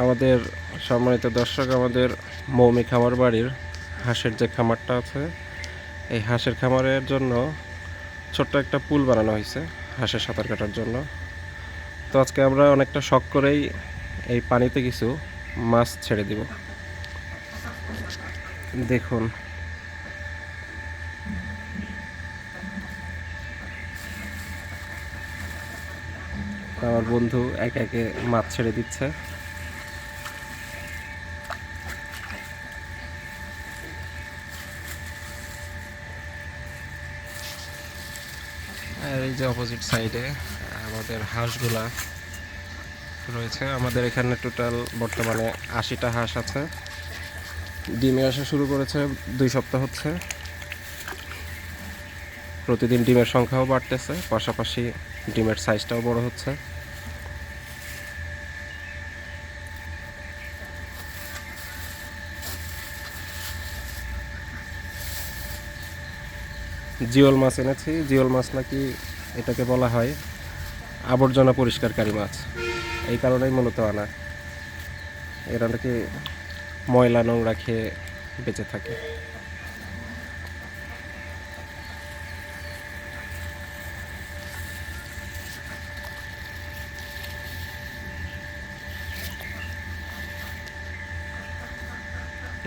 আমাদের সম্মানিত দর্শক, আমাদের মৌমি খামার বাড়ির হাঁসের যে খামারটা আছে, এই হাঁসের খামারের জন্য ছোট্ট একটা পুল বানানো হয়েছে হাঁসের সাঁতার কাটার জন্য। তো আজকে আমরা অনেকটা শখ করেই এই পানিতে কিছু মাছ ছেড়ে দিব। দেখুন। আমার বন্ধু একে একে মাছ ছেড়ে দিচ্ছে। আর এই যে অপোজিট সাইডে আমাদের হাঁসগুলা রয়েছে। আমাদের এখানে টোটাল বর্তমানে আশিটা হাঁস আছে। ডিমে আসা শুরু করেছে, দুই সপ্তাহ হচ্ছে। প্রতিদিন ডিমের সংখ্যাও বাড়তেছে, পাশাপাশি ডিমের সাইজটাও বড় হচ্ছে। জিওল মাছ এনেছি। জিওল মাছ নাকি এটাকে বলা হয় আবর্জনা পরিষ্কারকারী মাছ। এই কারণেই মূলত আনা। এরা নাকি ময়লা নোংরা খেয়ে বেঁচে থাকে।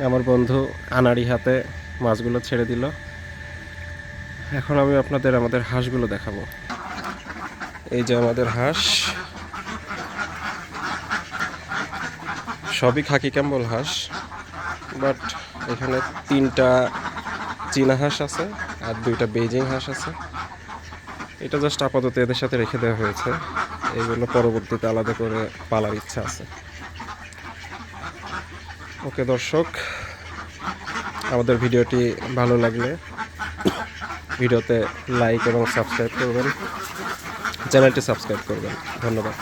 আমার বন্ধু আনাড়ি হাতে মাছগুলো ছেড়ে দিল। এখন আমি আপনাদের আমাদের হাঁসগুলো দেখাবো। এই যে আমাদের হাঁস। সবই খাকি ক্যাম্বল হাঁস, বাট এখানে তিনটা চীনা হাঁস আছে আর দুইটা বেজিং হাঁস আছে। এটা জাস্ট আপাতত এদের সাথে রেখে দেওয়া হয়েছে। এইগুলো পরবর্তীতে আলাদা করে পালার ইচ্ছা আছে। ওকে দর্শক, আমাদের ভিডিওটি ভালো লাগলে ভিডিওতে লাইক এবং সাবস্ক্রাইব করবেন। চ্যানেলটি সাবস্ক্রাইব করবেন। ধন্যবাদ।